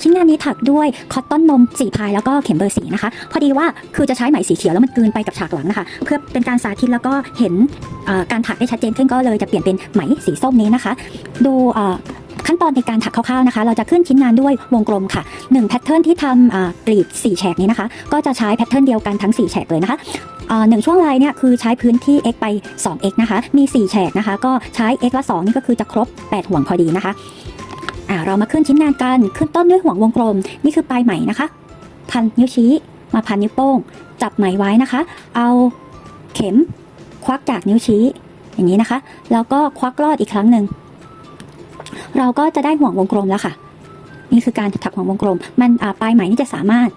ชิ้นงานนี้ถักด้วยคอตตอนนมสีพายแล้วก็เข็มเบอร์สีนะคะ พอดีว่าคือจะใช้ไหมสีเขียวแล้วมันกลืนไปกับฉากหลังนะคะ เพื่อเป็นการสาธิตแล้วก็เห็นการถักได้ชัดเจนขึ้นก็เลยจะเปลี่ยนเป็นไหมสีส้มนี้นะคะ ดูขั้นตอนในการถักคร่าวๆนะคะ เราจะขึ้นชิ้นงานด้วยวงกลมค่ะ1แพทเทิร์นที่ทำกรีด4แฉกนี้นะคะ ก็จะใช้แพทเทิร์นเดียวกันทั้ง 4แฉกเลยนะคะหนึ่งช่วงลายเนี่ยคือใช้พื้นที่ x ไป 2x นะคะ มี 4 แฉกนะคะ ก็ใช้ x ละ 2 นี่ก็คือจะครบ 8 ห่วงพอดีนะคะ อ่าเรามาขึ้นชิ้นงานกันขึ้นต้นด้วยห่วงวงกลม นี่คือปลายไหมนะคะ พันนิ้วชี้ มาพันนิ้วโป้ง จับไหมไว้นะคะ เอาเข็มควักจากนิ้วชี้ อย่างนี้นะคะ แล้วก็ควักลอดอีกครั้งหนึ่งเราก็จะได้ห่วงวงกลมแล้วค่ะ นี่คือการถักห่วงวงกลม มันปลายไหมนี่จะสามารถ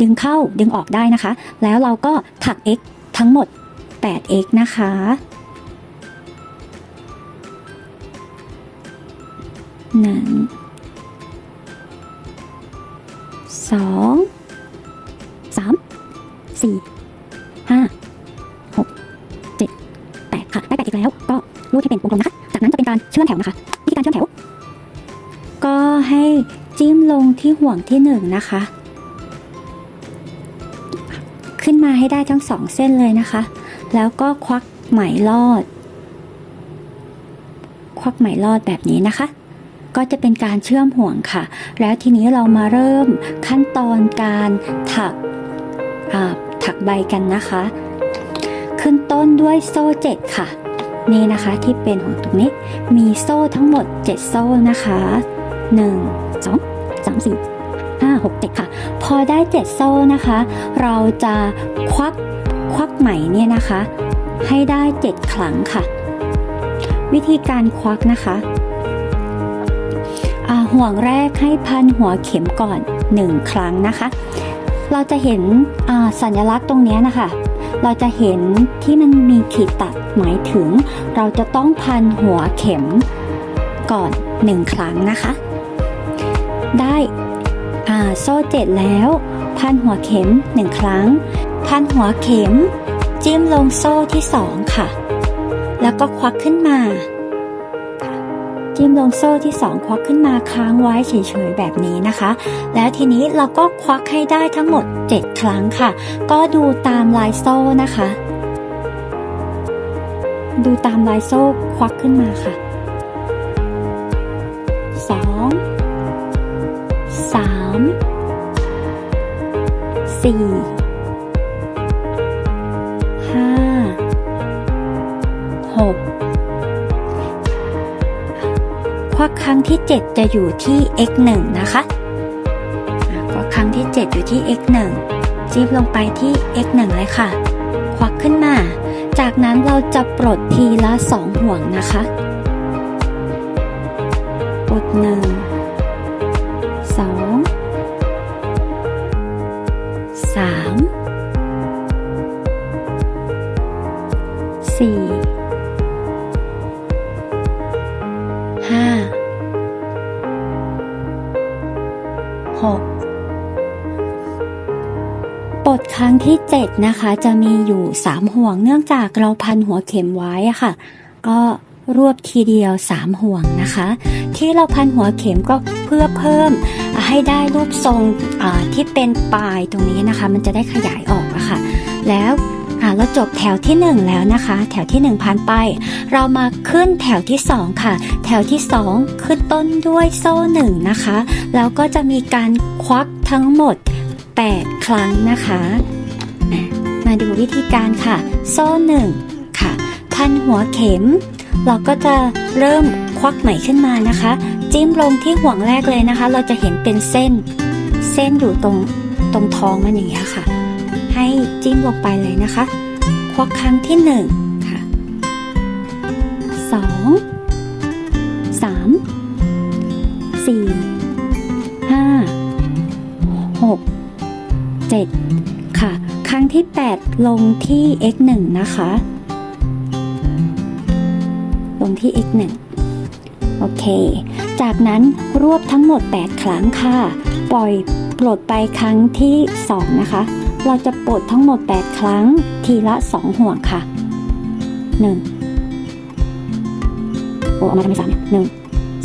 ดึงเข้าดึงออกได้นะคะ แล้วเราก็ถัก x ทั้งหมด 8x นะคะ หนึ่งสองสามสี่ห้าหกเจ็ดแปดค่ะ ได้แปดอีกแล้ว ก็รูดให้เป็นวงกลมนะคะ จากนั้นจะเป็นการเชื่อมแถวนะคะวิธีการเชื่อมแถว ก็ให้จิ้มลงที่ห่วงที่หนึ่งนะคะ ขึ้นมาให้ได้ทั้งสองเส้นเลยนะคะ แล้วก็ควักไหมลอด ควักไหมลอดแบบนี้นะคะ ก็จะเป็นการเชื่อมห่วงค่ะ แล้วทีนี้เรามาเริ่มขั้นตอนการถักถักใบกันนะคะ ขึ้นต้นด้วยโซ่เจ็ดค่ะ นี่นะคะที่เป็นห่วงตรงนี้ มีโซ่ทั้งหมด 7 โซ่นะคะ 1 2 3 4 5 6 7ค่ะ พอได้ 7 โซ่นะคะ เราจะควักควักไหมเนี่ยนะคะ ให้ได้ 7 ครั้งค่ะ วิธีการควักนะคะ ห่วงแรกให้พันหัวเข็มก่อน 1 ครั้งนะคะ เราจะเห็นสัญลักษณ์ตรงนี้นะคะ เราจะเห็นที่มันมีขีดตัดหมายถึง เราจะต้องพันหัวเข็มก่อน 1 ครั้งนะคะ ได้โซ่เจ็ดแล้ว พันหัวเข็ม 1 ครั้ง พันหัวเข็ม จิ้มลงโซ่ที่ 2 ค่ะ แล้วก็ควักขึ้นมา จิ้มลงโซ่ที่ 2 ควักขึ้นมาค้างไว้เฉยๆแบบนี้นะคะ แล้วทีนี้เราก็ควักให้ได้ทั้งหมด 7 ครั้งค่ะ ก็ดูตามลายโซ่นะคะ ดูตามลายโซ่ควักขึ้นมาค่ะสองสามสี่ห้าหก ราะครั้งที่ 7 จะอยู่ที่ x 1นะคะควักครั้งที่ 7 อยู่ที่ x 1จิ้มลงไปที่ x 1เลยค่ะ ควักขึ้นมา จากนั้นเราจะปลดทีละ 2 ห่วงนะคะปลด1 2 ที่ 7 นะคะ จะมีอยู่ 3 ห่วง เนื่องจากเราพันหัวเข็มไว้ค่ะ ก็รวบทีเดียว 3 ห่วงนะคะ ที่เราพันหัวเข็มก็เพื่อเพิ่มให้ได้รูปทรงที่เป็นปลายตรงนี้นะคะ มันจะได้ขยายออกอะค่ะ แล้วเราจบแถวที่ 1 แล้วนะคะ แถวที่ 1ผ่านไป เรามาขึ้นแถวที่ 2 ค่ะ แถวที่ 2 ขึ้นต้นด้วยโซ่1นะคะ แล้วก็จะมีการควักทั้งหมด 8 ครั้งนะคะ มาดูวิธีการค่ะ โซ่หนึ่งค่ะ พันหัวเข็ม เราก็จะเริ่มควักไหมขึ้นมานะคะ จิ้มลงที่ห่วงแรกเลยนะคะ เราจะเห็นเป็นเส้น เส้นอยู่ตรงตรงท้องมันอย่างเงี้ยค่ะ ให้จิ้มลงไปเลยนะคะ ควักครั้งที่หนึ่งค่ะสองสามสี่ห้าหก7ค่ะครั้ง ที่ 8 ลงที่ x 1นะคะ ลงที่ x 1โอเค จากนั้นรวบทั้งหมด 8 ครั้งค่ะ ปล่อยปลดไปครั้งที่ 2 นะคะ เราจะปลดทั้งหมด 8 ครั้งทีละ 2 ห่วงค่ะ 1 โอ้เอามาทำไมสามเนี่ยหนึ่ง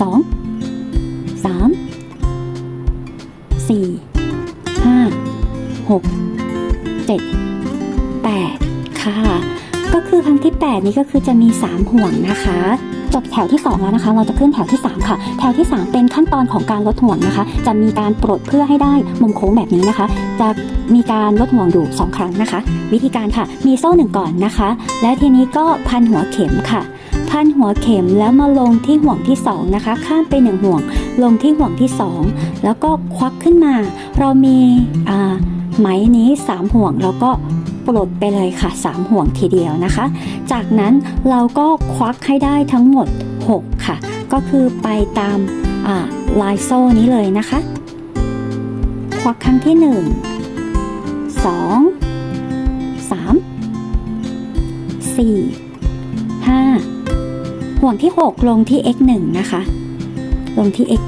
สองสามสี่ห้าหกเจ็ด ค่ะ ก็คือครั้งที่ 8 นี้ก็คือจะมี 3 ห่วงนะคะ จบแถวที่ 2 แล้วนะคะ เราจะขึ้นแถวที่ 3 ค่ะ แถวที่ 3 เป็นขั้นตอนของการลดห่วงนะคะ จะมีการปลดเพื่อให้ได้มุมโค้งแบบนี้นะคะ จะมีการลดห่วงอยู่ 2 ครั้งนะคะ วิธีการค่ะ มีโซ่หนึ่งก่อนนะคะ และทีนี้ก็พันหัวเข็มค่ะพันหัวเข็มแล้วมาลงที่ห่วงที่2นะคะ ข้ามไปหนึ่งห่วง ลงที่ห่วงที่ 2 แล้วก็ควักขึ้นมา เรามีไหมนี้ 3 ห่วงแล้วก็ ปลดไปเลยค่ะ 3 ห่วงทีเดียวนะคะ จากนั้นเราก็ควักให้ได้ทั้งหมด 6 ค่ะ ก็คือไปตามลายโซ่นี้เลยนะคะ ควักครั้งที่ 1 2 3 4 5ห่วงที่ 6 ลงที่ x 1นะคะ ลงที่ x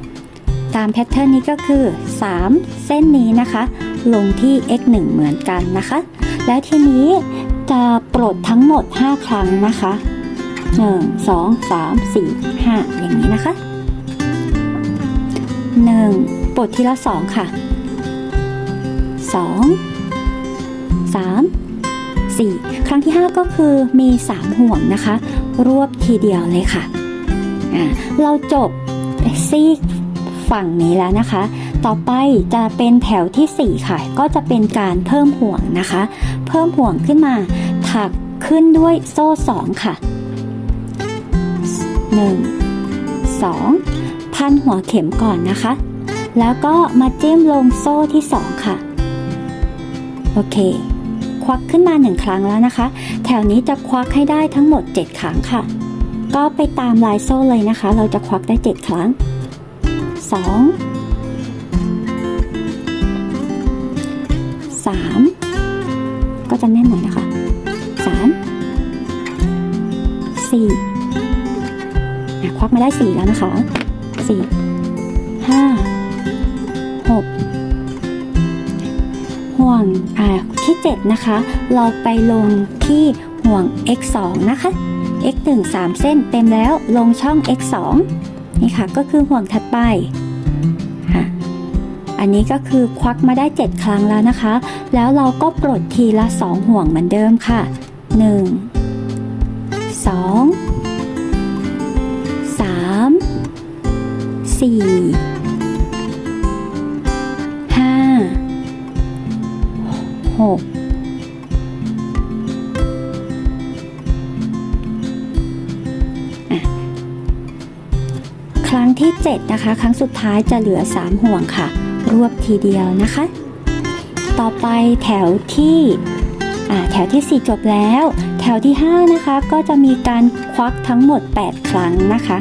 1ตามแพทเทิร์นนี้ก็คือ 3 เส้นนี้นะคะ ลงที่ x 1 เหมือนกันนะคะ และทีนี้จะปลดทั้งหมด 5 ครั้งนะคะ 1 2 3 4 5 อย่างนี้นะคะ 1 ปลดทีละ 2 ค่ะ 2 3 4 ครั้งที่ 5 ก็คือมี 3 ห่วงนะคะ รวบทีเดียวเลยค่ะ เราจบซีกฝั่งนี้แล้วนะคะ ต่อไปจะเป็นแถวทีสี่ 4 ค่ะ ก็จะเป็นการเพิ่มห่วงนะคะ เพิ่มห่วงขึ้นมาถักขึ้นด้วยโซ่ 2 ค่ะ 1 2 พันหัวเข็มก่อนนะคะ แล้วก็มาจิ้มลงโซ่ที่ 2 ค่ะ โอเค ควักขึ้นมาหนึ่งครั้งแล้วนะคะ แถวนี้จะควักให้ได้ทั้งหมด 7 ครั้งค่ะ ก็ไปตามลายโซ่เลยนะคะ เราจะควักได้ 7 ครั้ง 2 3 ก็จะแน่นหน่อยนะคะ 3 4อะควักมาได้ 4 แล้วนะคะ 4 5 6 ห่วงอ่าที่ 7 นะคะ เราไปลงที่ห่วง x 2นะคะ x 1 3 เส้นเต็มแล้วลงช่อง x 2นี่ค่ะ ก็คือห่วงถัดไป อันนี้ก็คือควักมาได้ 7 ครั้งแล้วนะคะ แล้วเราก็ปลดทีละ 2 ห่วงเหมือนเดิมค่ะ 1 2 3 4 5หกอะครั้งที่ 7 นะคะ ครั้งสุดท้ายจะเหลือ 3 ห่วงค่ะ รวบทีเดียวนะคะ ต่อไปแถวที่แถวที่ 4 จบแล้ว แถวที่ 5 นะคะก็จะมีการควักทั้งหมด 8 ครั้งนะคะ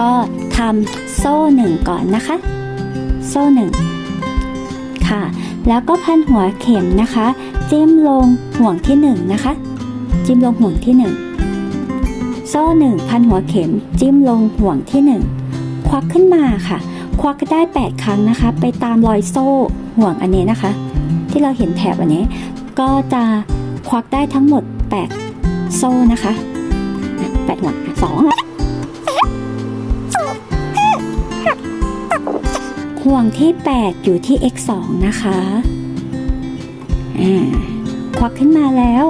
ก็ทำโซ่ 1 ก่อนนะคะ โซ่ 1 ค่ะ แล้วก็พันหัวเข็มนะคะ จิ้มลงห่วงที่ 1 นะคะ จิ้มลงห่วงที่ 1 โซ่ 1 พันหัวเข็ม จิ้มลงห่วงที่ 1 ควักขึ้นมาค่ะ ควักได้ 8 ครั้งนะคะ ไปตามรอยโซ่ห่วงอันนี้นะคะ ที่เราเห็นแถบอันนี้ ก็จะควักได้ทั้งหมด 8 โซ่นะคะอะแปดห่วงอะสองห่วงที่ 8 อยู่ที่ x 2นะคะอ่าควักขึ้นมาแล้ว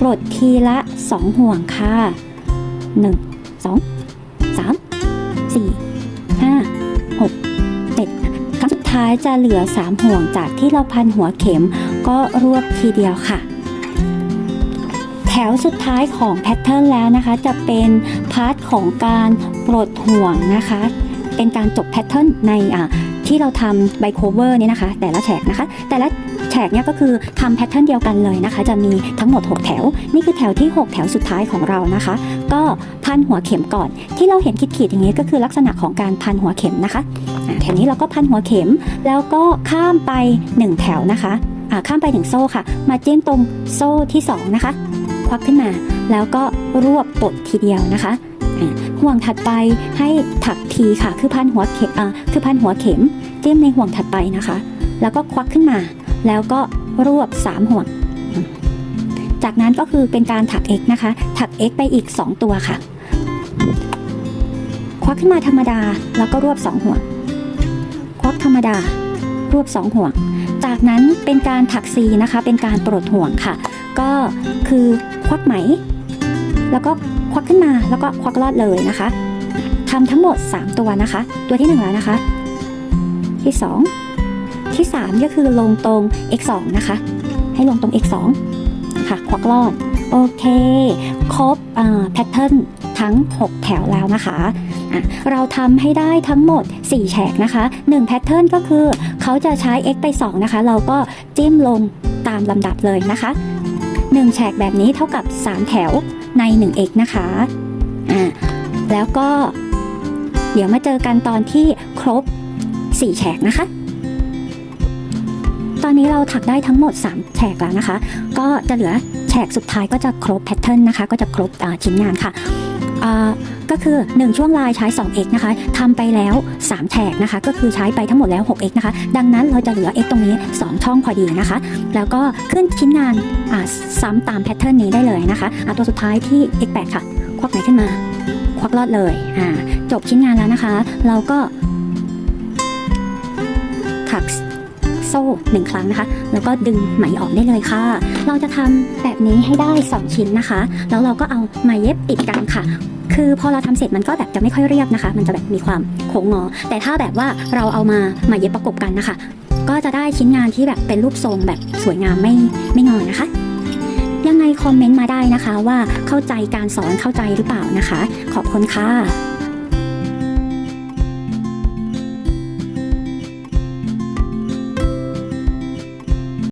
ปลดทีละ 2 ห่วงค่ะ 1 2 3 4 5 6ายจะเหลือ 3 ห่วงจากที่เราพันหัวเข็มก็รวบทีเดียวค่ะ แถวสุดท้ายของแพทเทิร์นแล้วนะคะ จะเป็นพาร์ทของการปลดห่วงนะคะ เป็นการจบแพทเทิร์นในอ่าที่เราทำไบโคเวอร์นี่นะคะ แต่ละแฉกนะคะ แต่ละแฉกเนี่ยก็คือทำแพทเทิร์นเดียวกันเลยนะคะ จะมีทั้งหมด 6 แถว นี่คือแถวที่ 6 แถวสุดท้ายของเรานะคะ ก็พันหัวเข็มก่อน ที่เราเห็นขีดๆอย่างนี้ก็คือลักษณะของการพันหัวเข็มนะคะ แถวนี้เราก็พันหัวเข็ม แล้วก็ข้ามไป 1 แถวนะคะข้ามไปถึงโซ่ค่ะ มาจิ้มตรงโซ่ที่ 2 นะคะ ควักขึ้นมา แล้วก็รวบปดทีเดียวนะคะห่วงถัดไปให้ถักทีค่ะ คือพันหัวเข็มคือพันหัวเข็มจิ้มในห่วงถัดไปนะคะ แล้วก็ควักขึ้นมา แล้วก็รวบ 3 ห่วง จากนั้นก็คือเป็นการถัก x นะคะ ถัก x ไปอีก 2 ตัวค่ะ ควักขึ้นมาธรรมดา แล้วก็รวบ 2 ห่วง ธรรมดารวบสองห่วง จากนั้นเป็นการถักซีนะคะ เป็นการปลดห่วงค่ะ ก็คือควักไหม แล้วก็ควักขึ้นมาแล้วก็ควักลอดเลยนะคะทำทั้งหมด 3 ตัวนะคะ ตัวที่1แล้วนะคะ ที่ 2 ที่ 3 ก็คือลงตรง x 2นะคะ ให้ลงตรง x 2ค่ะควักลอดโอเค ครบแพทเทิร์นทั้ง 6 แถวแล้วนะคะ เราทำให้ได้ทั้งหมด 4 แฉกนะคะ1แพทเทิร์นก็คือเขาจะใช้ x ไป 2 นะคะ เราก็จิ้มลงตามลำดับเลยนะคะ 1 แฉกแบบนี้เท่ากับ 3 แถวใน 1x นะคะอ่าแล้วก็เดี๋ยวมาเจอกันตอนที่ครบ 4 แฉกนะคะ ตอนนี้เราถักได้ทั้งหมด 3 แฉกแล้วนะคะ ก็จะเหลือแฉกสุดท้ายก็จะครบแพทเทิร์นนะคะ ก็จะครบชิ้นงานค่ะ ก็คือ 1 ช่วงลายใช้ 2x นะคะทำไปแล้ว 3 แฉกนะคะ ก็คือใช้ไปทั้งหมดแล้ว 6x นะคะ ดังนั้นเราจะเหลือ x ตรงนี้ 2 ช่องพอดีนะคะ แล้วก็ขึ้นชิ้นงานอ่าซ้ำตามแพทเทิร์นนี้ได้เลยนะคะอ่าตัวสุดท้ายที่ x 8 ค่ะ ควักไหนขึ้นมา ควักลอดเลยอ่าจบชิ้นงานแล้วนะคะ เราก็ถักโซ่หนึ่งครั้งนะคะ แล้วก็ดึงไหมออกได้เลยค่ะ เราจะทำแบบนี้ให้ได้ 2 ชิ้นนะคะ แล้วเราก็เอาไหมเย็บติดกันค่ะ คือพอเราทำเสร็จมันก็แบบจะไม่ค่อยเรียบนะคะ มันจะแบบมีความโค้งงอ แต่ถ้าแบบว่าเราเอามามาเย็บประกบกันนะคะ ก็จะได้ชิ้นงานที่แบบเป็นรูปทรงแบบสวยงามไม่ไม่งอนะคะ ยังไงคอมเมนต์มาได้นะคะว่าเข้าใจการสอนเข้าใจหรือเปล่านะคะ ขอบคุณค่ะ